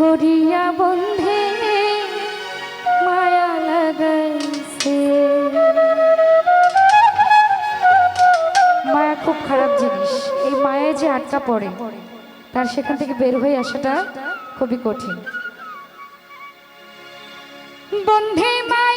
করিয়া বন্ধে মায়া লাগাইছে। মায়া খুব খারাপ জিনিস। এই মায়ে যে আটকা পড়ে, তার সেখান থেকে বের হয়ে আসাটা খুবই কঠিন। বন্ধে মা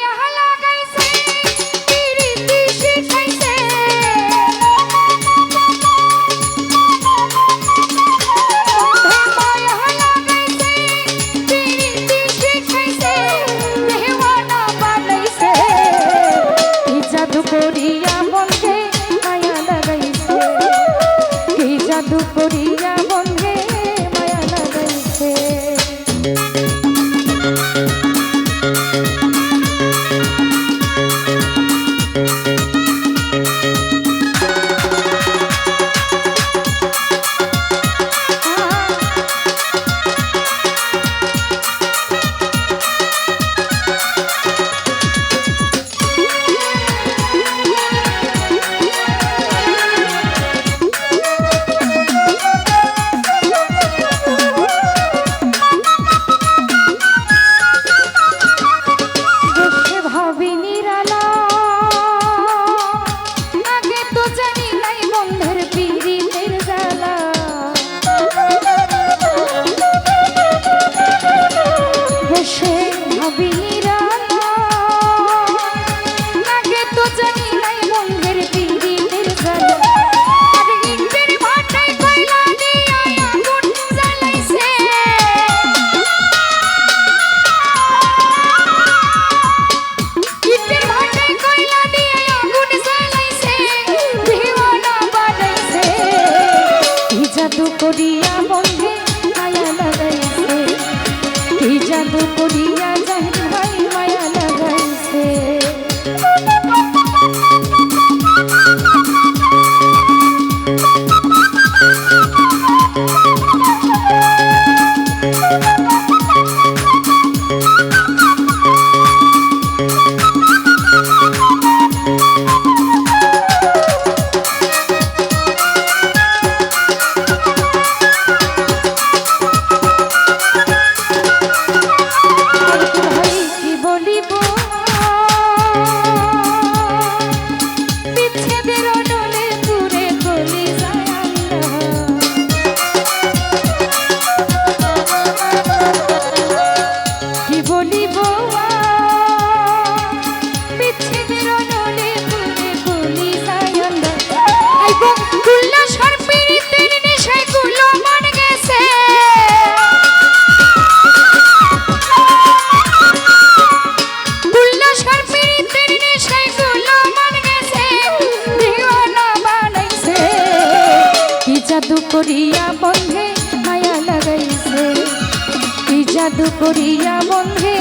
করিয়া মন হে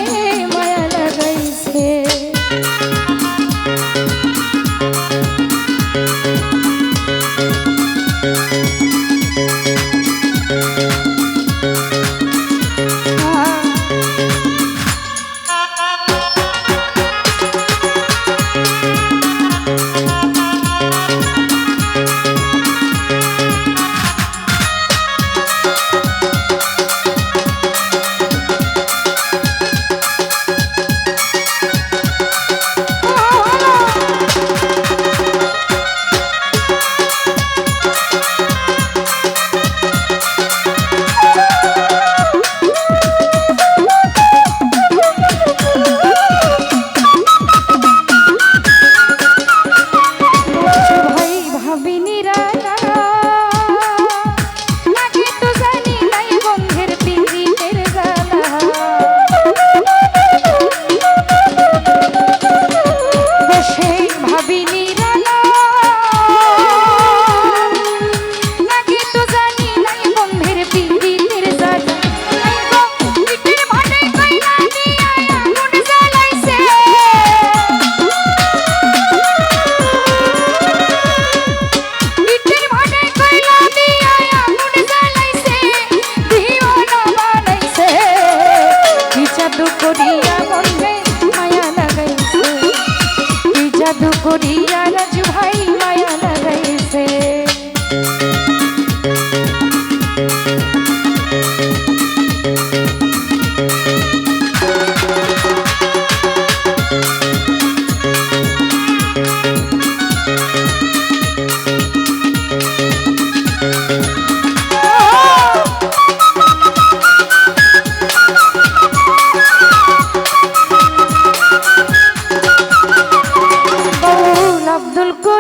মায়া লাগাইছে।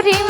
Rudy.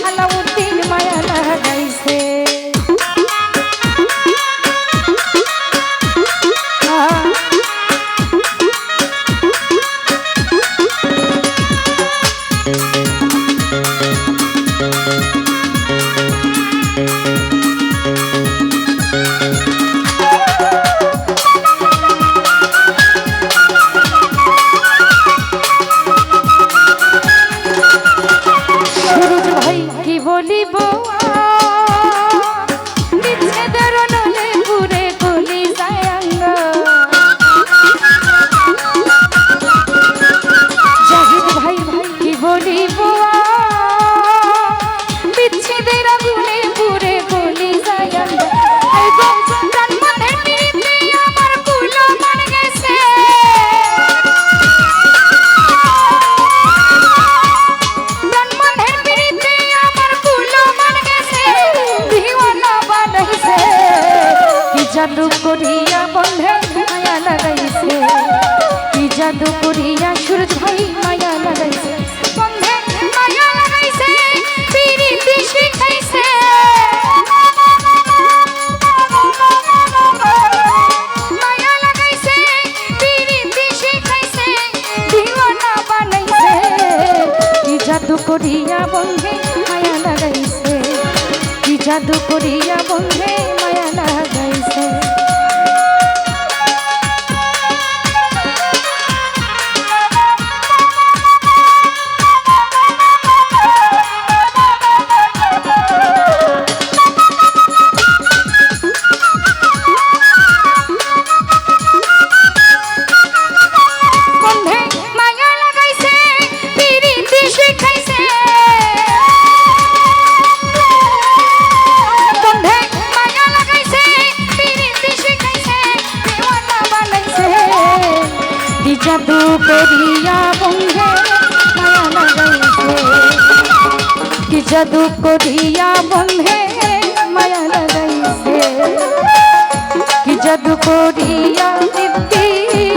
জাদু করিয়া বন্ধে মায়া লাগাইছে। কি জাদু করিয়া সূর্য ভাই মায়া লাগাইছে বন্ধে মায়া লাগাইছে, পিরিতি শিখাইছে জাদু করিয়া বন্ধে মায়া লাগাইছে। কি জাদু করিয়া বন্ধে जादू दिया बंधे माया लगाई से। कि जादू दिया मिट्टी